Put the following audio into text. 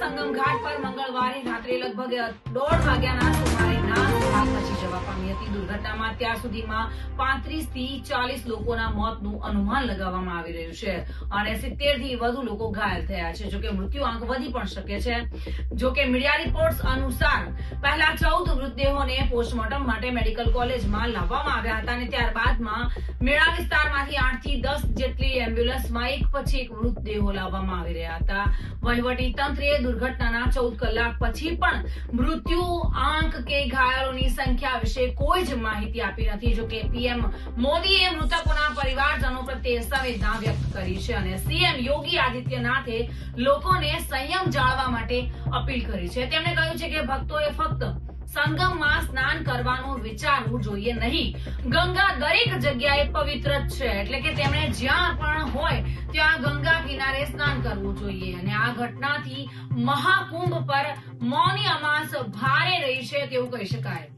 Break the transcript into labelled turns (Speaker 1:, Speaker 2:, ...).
Speaker 1: સંગમ ઘાટ પર મંગળવારે રાત્રે લગભગ દોઢ વાગ્યાના સુમારે દુર્ઘટનામાં ત્યાર સુધીમાં પાંત્રીસથી ચાલીસ લોકોના મોતનું અનુમાન લગાવવામાં આવી રહ્યું છે. અને સિત્તેરથી વધુ લોકો ઘાયલ થયા છે. જોકે મૃત્યુ આંક વધી પણ શકે છે. જોકે મીડિયા રિપોર્ટ્સ અનુસાર પહેલા ચૌદ મૃતદેહોને પોસ્ટમોર્ટમ માટે મેડિકલ કોલેજમાં લાવવામાં આવ્યા હતા અને ત્યારબાદમાં મેળા વિસ્તારમાંથી આઠથી દસ જેટલી એમ્બ્યુલન્સમાં એક પછી એક મૃતદેહો લાવવામાં આવી રહ્યા હતા. વહીવટી તંત્રે દુર્ઘટનાના ચૌદ કલાક પછી પણ મૃત્યુ, આંક કે ઘાયલોની સંખ્યા વિશે કોઈ જ માહિતી આપી નથી, જોકે પીએમ મોદીએ મૃતકોના પરિવારજનો પ્રત્યે સંવેદના વ્યક્ત કરી છે અને સીએમ યોગી આદિત્યનાથે લોકોને સંયમ જાળવા માટે અપીલ કરી છે. તેમણે કહ્યું છે કે ભક્તોએ ફક્ત સંગમમાં સ્નાન કરવાનો વિચારવું જોઈએ નહીં. ગંગા દરેક જગ્યાએ પવિત્ર છે. એટલે કે તેમણે જ્યાં પણ હોય, ત્યાં ગંગા કિનારે સ્નાન કરવું જોઈએ. અને આ ઘટનાથી મહાકુંભ પર મૌની અમાસ ભારે રહી છે તેવું કહી શકાય.